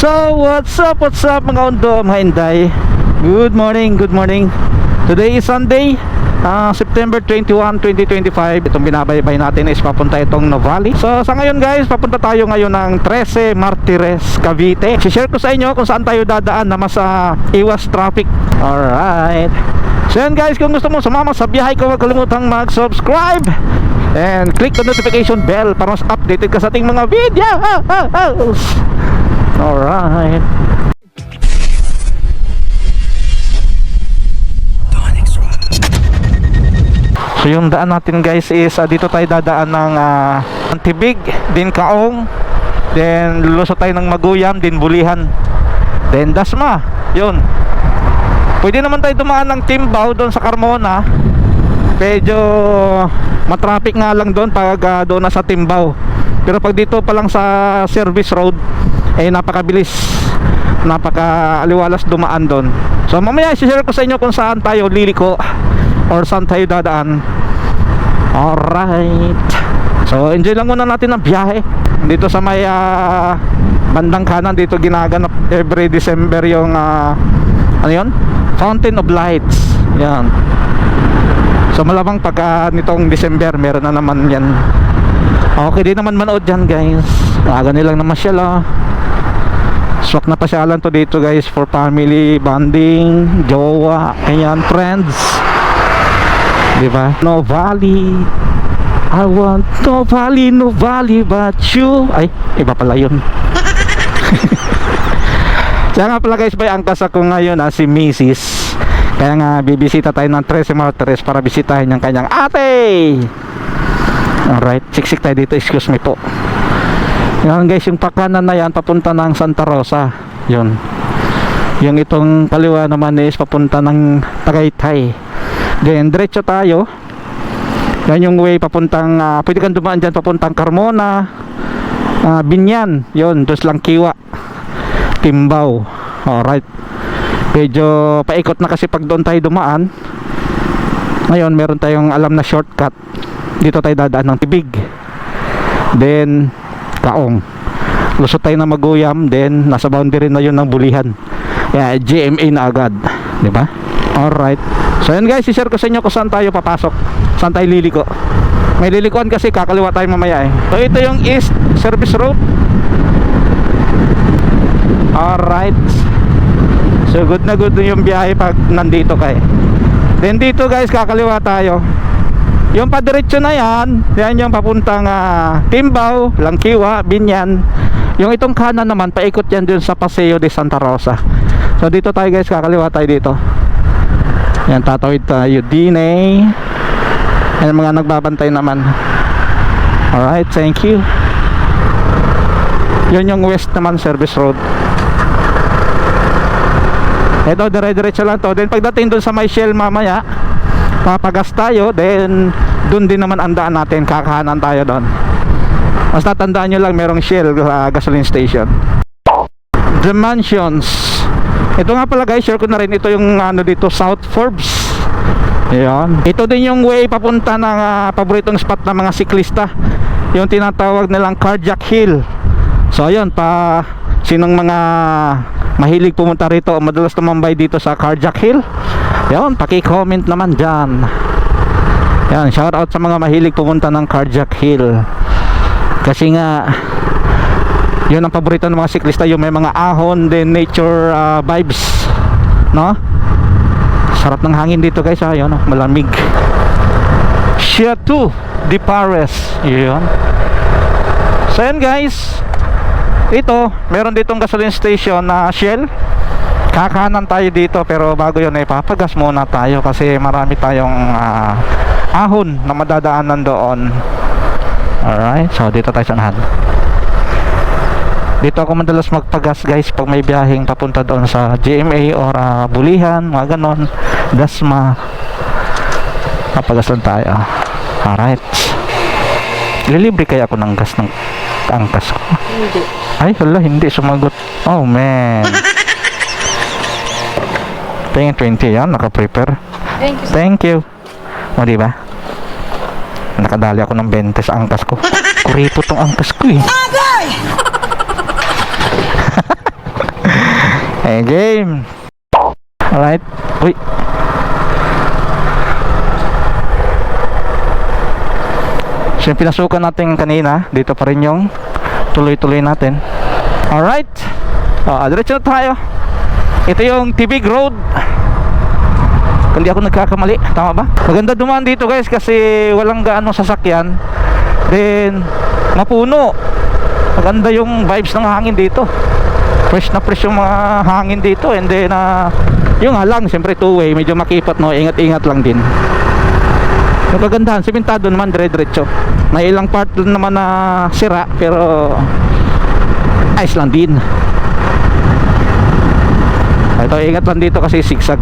So, what's up, what's up mga undo, mga inday? Good morning, good morning. Today is Sunday, ah, September 21, 2025 Itong binabaybay natin is papunta itong Novali. So, sa ngayon guys, papunta tayo ngayon ng 13 Martires, Cavite. Share ko sa inyo kung saan tayo dadaan na mas ah, iwas traffic. Alright. So yan guys, kung gusto mo sumama sa biyahe ko, huwag kalimutang mag-subscribe. And click the notification bell para mas updated ka sa ating mga videos Alright. So yung daan natin guys is ah, dito tayo dadaan ng uh, Antibig, din Kaong, then lulusot tayo ng Maguyam, din Bulihan, then Dasma. Yun. Pwede naman tayo dumaan ng Timbao doon sa Carmona. Medyo matraffic nga lang doon pag ah, doon na sa Timbao. Pero pag dito pa lang sa service road, eh napakabilis. Napaka aliwalas dumaan doon. So mamaya i-share ko sa inyo kung saan tayo liliko or saan tayo dadaan. Alright. So enjoy lang muna natin ang biyahe. Dito sa may ah, bandang kanan dito ginaganap every December yung ah, ano yun? Fountain of Lights. Yan. So malamang pagka nitong December meron na naman yan. Okay din naman manood dyan guys. Aga nilang naman siya lah. Swak na pasyalan to dito guys for family bonding, jowa, ayan, friends. Di ba? No Valley. I want no valley, no valley but you. Ay, iba pala yun. Kaya nga pala guys, may angkas ako ngayon ah, si Mrs. Kaya nga bibisita tayo ng 13 Martires para bisitahin yung kanyang ate. Alright, siksik tayo dito, excuse me po. Yan guys, yung pakanan na yan papunta ng Santa Rosa. Yun. Yung itong kaliwa naman is papunta ng Tagaytay. Then diretso tayo. Yan yung way papuntang ah, pwede kang dumaan diyan papuntang Carmona. ah, Binyan. Yun, dos lang kiwa. Timbao. Alright. Medyo paikot na kasi pag doon tayo dumaan. Ngayon, meron tayong alam na shortcut. Dito tayo dadaan ng tibig. Then, kaong. Lusot tayo ng maguyam. Then, nasa boundary na yun ng bulihan. Yeah, GMA na agad. Di ba? Alright. So, yun guys, i-share ko sa inyo kung saan tayo papasok. Saan tayo liliko. May lilikuan kasi kakaliwa tayo mamaya eh. So, ito yung East Service Road. Alright. So good na good yung biyahe pag nandito kay. Then dito guys kakaliwa tayo. Yung padiretso na yan, yan yung papuntang ah, Timbao, Langkiwa, Binyan. Yung itong kanan naman, paikot yan dun sa Paseo de Santa Rosa. So dito tayo guys, kakaliwa tayo dito. Yan, tatawid tayo. Dine. Yan mga nagbabantay naman. Alright, thank you. Yun yung west naman service road. Ito, dire-diretso lang to. Then pagdating dun sa may Shell mamaya, papagas tayo. Then, dun din naman ang daan natin. Kakahanan tayo doon. Basta tandaan nyo lang, merong Shell sa gasoline station. The Mansions. Ito nga pala guys, share ko na rin. Ito yung ano dito, South Forbes. Ayan. Ito din yung way papunta ng ah, paboritong spot ng mga siklista. Yung tinatawag nilang Carjack Hill. So ayun, pa sinong mga mahilig pumunta rito o madalas tumambay dito sa Carjack Hill. Ayun, paki-comment naman diyan. Yan, shout out sa mga mahilig pumunta ng Carjack Hill. Kasi nga yun ang paborito ng mga siklista yung may mga ahon din nature ah, vibes no? Sarap ng hangin dito guys ha yun oh, malamig. Chateau de Pares. Yun. So yan guys. Ito meron ditong gasoline station na Shell kakanan tayo dito pero bago yun eh papagas muna tayo kasi marami tayong ah, ahon na madadaanan doon. Alright so dito tayo sa unahan. Dito ako madalas magpagas guys pag may biyaheng papunta doon sa GMA or ah, Bulihan, mga ganon Dasma. Papagas lang tayo. Alright. Lilibre kaya ako ng gas ng angkas ko? Hindi. ay hala hindi sumagot. Oh man tingin 20 yan naka-prepare Thank you. thank you o diba nakadali ako ng 20 sa angkas ko kuripo tong angkas ko eh Eh, game. Alright. Uy. So yung pinasukan natin kanina, dito pa rin yung tuloy-tuloy natin. Alright. Uh, diretso na tayo. Ito yung Tibig Road. Kung di ako nagkakamali, tama ba? Maganda dumaan dito guys kasi walang gaano sasakyan. Then, mapuno. Maganda yung vibes ng hangin dito. Fresh na fresh yung mga hangin dito. And then, uh, yung halang, siyempre two-way, medyo makipot no. Ingat-ingat lang din. Yung kagandahan, simentado naman dire-diretso. May ilang part naman na sira, pero ayos lang din. Ito, ingat lang dito kasi sigsag.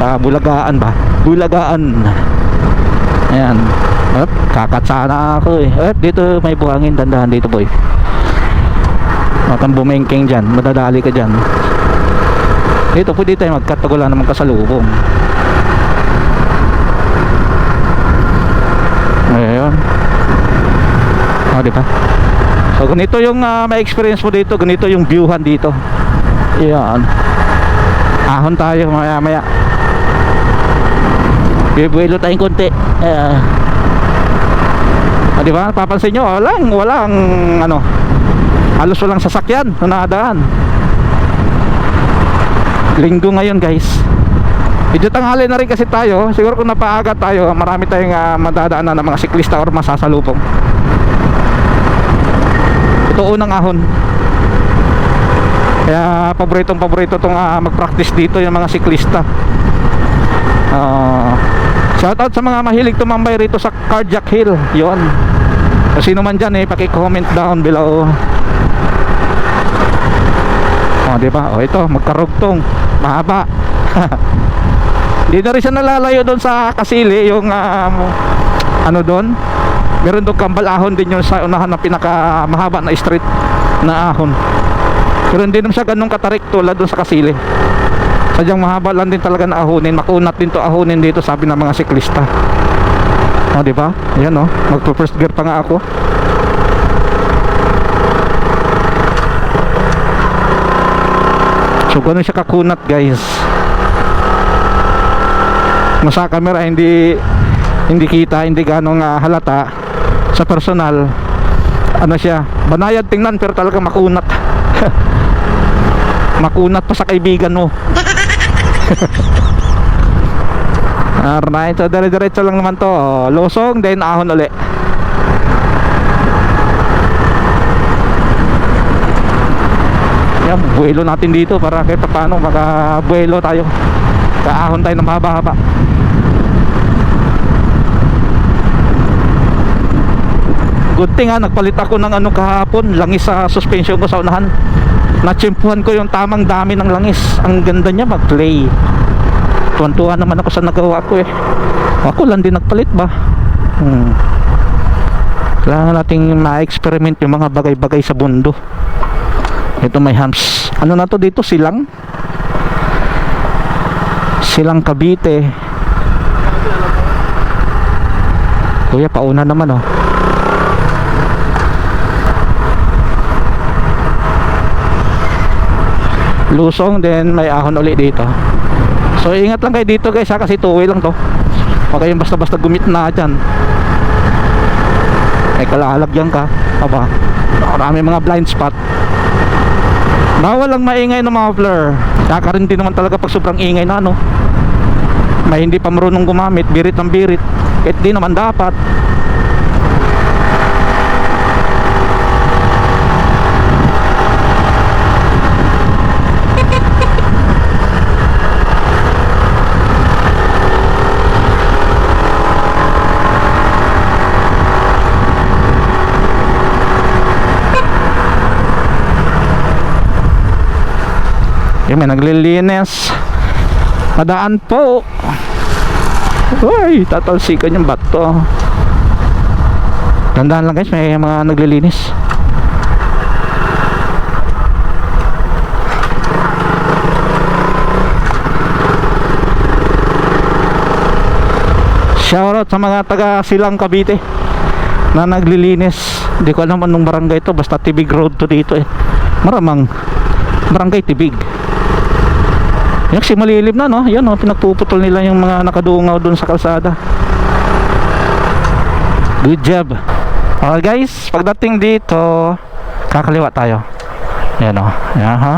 Ah, bulagaan ba? Bulagaan. Ayan. At, kakatsana ako eh. At, dito may buhangin. Dandahan dito boy. Kang bumengking dyan. Madadali ka dyan. Dito pwede tayo magkat. Wala naman kasalubong. Ayun. O, di ba? So, ganito yung ah, may experience mo dito. Ganito yung viewhan dito. Yan. Ahon tayo maya maya. Bibuelo tayong konti. Uh, di ba? Papansin nyo, walang, walang, ano, halos walang sasakyan na nadaan. Linggo ngayon guys. Medyo tanghali na rin kasi tayo. Siguro kung napaaga tayo, marami tayong uh, madadaanan ng mga siklista or masasalubong. Ito unang ahon. Kaya paboritong paborito itong uh, mag-practice dito yung mga siklista. Uh, shout out sa mga mahilig tumambay rito sa Cardiac Hill. Yon. Sino man dyan eh, paki-comment down below. Oh, di ba? Oh, ito, magkarugtong. Mahaba. Hindi na rin siya nalalayo doon sa Kasili, yung um, ano doon. Meron doon kambal ahon din yung sa unahan na pinaka mahaba na street na ahon. Pero hindi naman siya ganun katarik tulad doon sa Kasili. Sadyang mahaba lang din talaga na ahonin. Makunat din to ahonin dito sabi ng mga siklista. O, di ba? Ayan oh. Magpo first gear pa nga ako. So, ganun siya kakunat, guys. Kung sa camera hindi hindi kita, hindi ganong uh, halata sa personal. Ano siya? Banayad tingnan pero talaga makunat. makunat pa sa kaibigan mo. Alright, so dire-diretso lang naman to. Oh, Losong, then ahon uli. Yan, buwelo natin dito para kahit paano makabuwelo tayo. Kaahon tayo ng mahaba-haba. Good thing ha, nagpalit ako ng ano kahapon, langis sa suspension ko sa unahan. Natsimpuhan ko yung tamang dami ng langis. Ang ganda niya mag-play. Tuwan-tuwa naman ako sa nagawa ko eh. Ako lang din nagpalit ba? Hmm. Kailangan nating ma-experiment yung mga bagay-bagay sa bundo. Ito may hams. Ano na to dito? Silang? Silang Cavite. Kuya, pauna naman oh. Lusong then may ahon uli dito. So ingat lang kayo dito guys ha kasi two-way lang to. Huwag kayong basta-basta gumit na dyan. May kalalagyan ka. Aba, marami mga blind spot. Bawal lang maingay ng mga flare. Kaka rin din naman talaga pag sobrang ingay na ano. May hindi pa marunong gumamit, birit ng birit. Kahit di naman dapat. Yung may naglilinis. Madaan po. Uy, tatalsikan yung bato. Tandaan lang guys, may mga naglilinis. Shoutout sa mga taga Silang Cavite na naglilinis. Hindi ko alam anong barangay ito, basta Tibig Road to dito eh. Maramang Barangay Tibig. Yung kasi malilim na no. Yan oh, pinagpuputol nila yung mga nakadungaw doon sa kalsada. Good job. Okay guys, pagdating dito, kakaliwa tayo. Yan oh. Yan ha.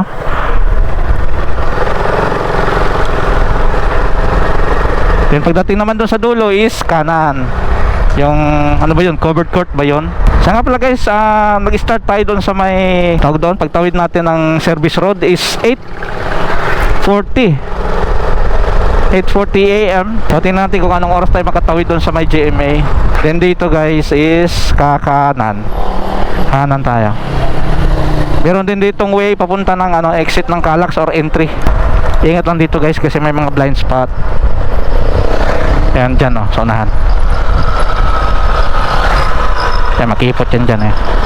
Then pagdating naman doon sa dulo is kanan. Yung ano ba yun? Covered court ba yun? Siya nga pala guys, ah, mag-start tayo doon sa may tawag doon. Pagtawid natin ng service road is 8.40 8.40 a.m. So tingnan natin kung anong oras tayo makatawid doon sa may GMA. Then dito guys is kakanan. Kanan tayo. Meron din ditong way papunta ng ano exit ng Calax or entry. Ingat lang dito guys kasi may mga blind spot. Ayan dyan oh, sa unahan. Makipot yan dyan eh.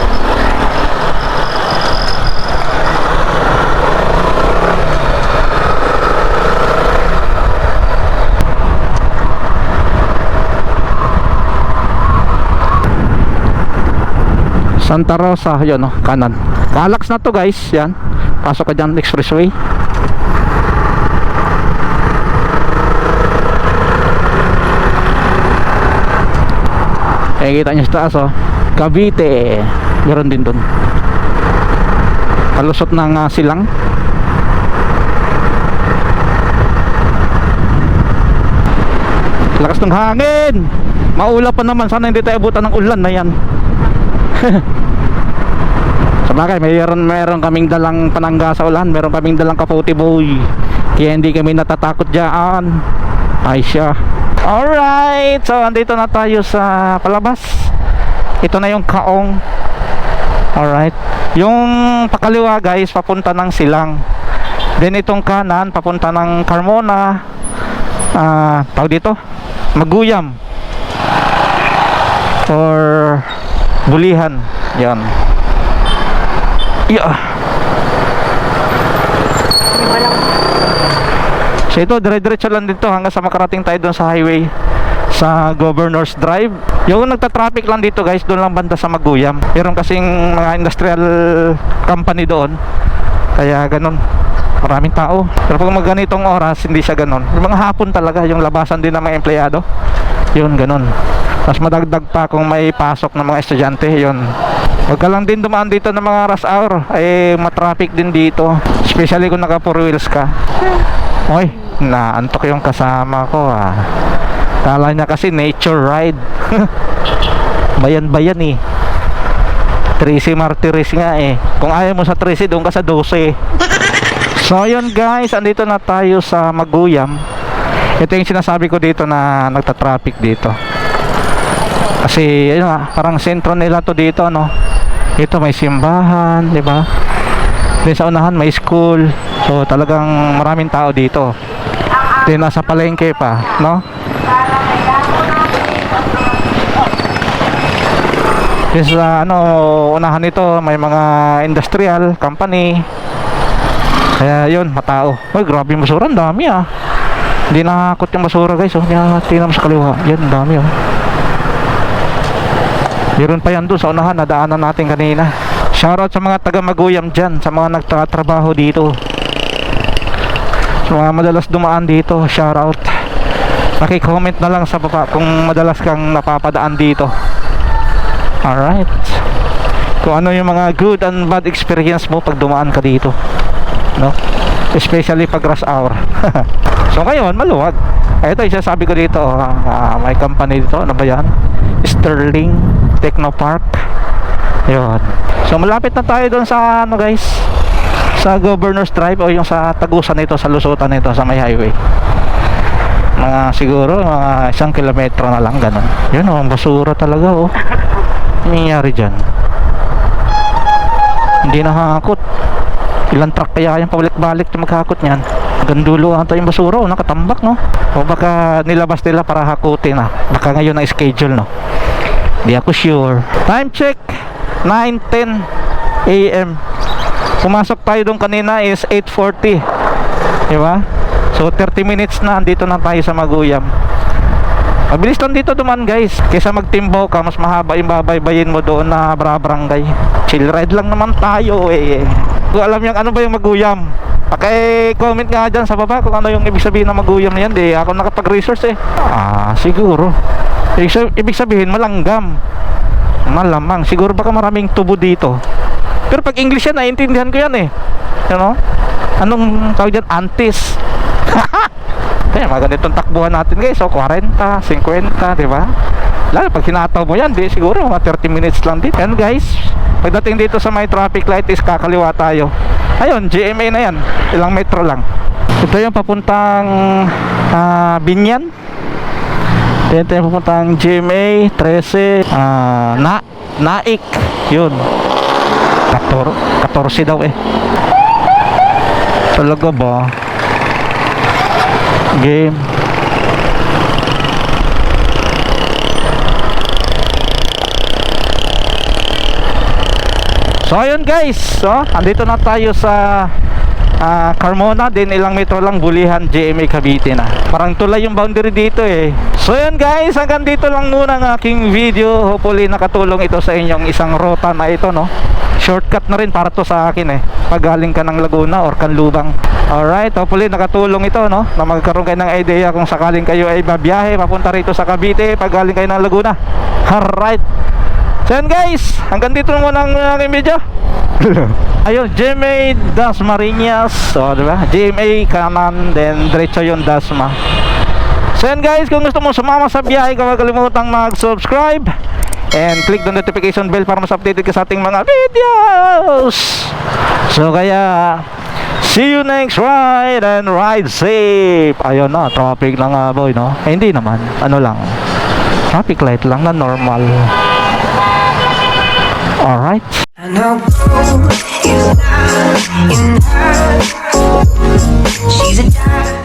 Santa Rosa, yun oh, kanan. Calax na to guys, yan. Pasok ka dyan expressway. Eh, kita nyo sa taas, oh. Cavite. Meron din dun. Kalusot ng ah, silang. Lakas ng hangin. Maula pa naman. Sana hindi tayo abutan ng ulan na yan. Sa bagay, mayroon, mayroon kaming dalang panangga sa ulan. Meron kaming dalang kaputi boy. Kaya hindi kami natatakot dyan. Ay siya. Alright, so andito na tayo sa palabas. Ito na yung kaong. Alright. Yung pakaliwa guys, papunta ng Silang. Then itong kanan, papunta ng Carmona. Ah, tawag dito, Maguyam. Or Bulihan. Yan. Yeah. So ito, dire-diretso lang dito hanggang sa makarating tayo doon sa highway sa Governor's Drive. Yung nagta-traffic lang dito guys, doon lang banda sa Maguyam. Meron kasing mga industrial company doon. Kaya ganun. Maraming tao. Pero pag mga ganitong oras, hindi siya ganun. Mga hapon talaga, yung labasan din ng mga empleyado. Yun, ganun. Tapos madagdag pa kung may pasok ng mga estudyante, yun. Huwag ka lang din dumaan dito ng mga rush hour. Eh, matraffic din dito. Especially kung naka 4 wheels ka. Oy, naantok yung kasama ko ah. Kala niya kasi nature ride. Bayan-bayan eh. Tracy Martires nga eh. Kung ayaw mo sa Tracy, doon ka sa 12. So ayun guys, andito na tayo sa Maguyam. Ito yung sinasabi ko dito na nagta-traffic dito. Kasi ayun nga, parang sentro nila to dito no. Ito may simbahan, 'di ba? Then sa unahan may school. So talagang maraming tao dito. Then nasa palengke pa, no? Then sa ano, unahan nito may mga industrial company. Kaya yun, matao. Uy, grabe yung basura, ang dami ah. Hindi nakakot yung basura guys, oh. Tingnan mo sa kaliwa. Yan, dami oh. Meron pa yan doon sa unahan, nadaanan natin kanina. Shoutout sa mga taga Maguyam dyan, sa mga nagtatrabaho dito. Sa mga madalas dumaan dito, shoutout. Paki-comment na lang sa baba kung madalas kang napapadaan dito. Alright. Kung ano yung mga good and bad experience mo pag dumaan ka dito. No? Especially pag rush hour. so ngayon, maluwag. Ito, isa sabi ko dito, ah, may company dito, ano ba yan? Sterling Technopark. Yun. So malapit na tayo doon sa ano guys, sa Governor's Drive o yung sa tagusan nito, sa lusutan nito, sa may highway. Mga siguro, mga isang kilometro na lang, ganun. Yun oh, ang basura talaga oh. Nangyayari dyan? Hindi nakakakot. Ilang truck kaya yung pabalik-balik yung maghakot niyan? Gandulo ata yung basura, oh, nakatambak, no? O baka nilabas nila para hakutin, ah. Baka ngayon ang schedule, no? Hindi ako sure. Time check, 9.10 a.m. Pumasok tayo doon kanina is 8.40. Di ba? So, 30 minutes na, andito na tayo sa Maguyam. Mabilis lang dito duman guys Kesa magtimbaw ka Mas mahaba yung babaybayin mo doon na bra barangay Chill ride lang naman tayo eh Kung alam yung ano ba yung maguyam. Paki-comment nga dyan sa baba kung ano yung ibig sabihin ng maguyam na yan. Di ako nakapag-resource eh. Ah, siguro. Ibig sab- ibig sabihin, malanggam. Malamang. Siguro baka maraming tubo dito. Pero pag English yan, naiintindihan ko yan eh. You know? Anong tawag dyan? Antis. Kaya mga ganitong takbuhan natin guys. So 40, 50, di ba? Lalo pag hinataw mo yan, di siguro mga 30 minutes lang din. Yan guys, pagdating dito sa may traffic light is kakaliwa tayo. Ayun, GMA na yan. Ilang metro lang. Ito yung papuntang ah, Binyan. Ito yung papuntang GMA 13 ah, na Naik. Yun. 14, 14 daw eh. Talaga ba? Game. So ayun guys, so andito na tayo sa ah, Carmona, din ilang metro lang bulihan GMA Cavite na. Parang tulay yung boundary dito eh. So ayun guys, hanggang dito lang muna ang aking video. Hopefully nakatulong ito sa inyong isang rota na ito no. Shortcut na rin para to sa akin eh. Pag galing ka ng Laguna or Canlubang. Alright, hopefully nakatulong ito no. Na magkaroon kayo ng idea kung sakaling kayo ay babiyahe papunta rito sa Cavite pag galing kayo ng Laguna. Alright. So yun guys, hanggang dito na muna ang aking video. Ayun, GMA Dasmariñas. So, di ba? GMA kanan, then diretso yung Dasma. So yan guys, kung gusto mo sumama sa biyahe, huwag kalimutang mag-subscribe and click the notification bell para mas updated ka sa ating mga videos. So kaya, see you next ride and ride safe. Ayun na, traffic lang nga boy, no? Eh, hindi naman, ano lang, traffic light lang na normal. Alright. And how cold you lie, you. She's a dime.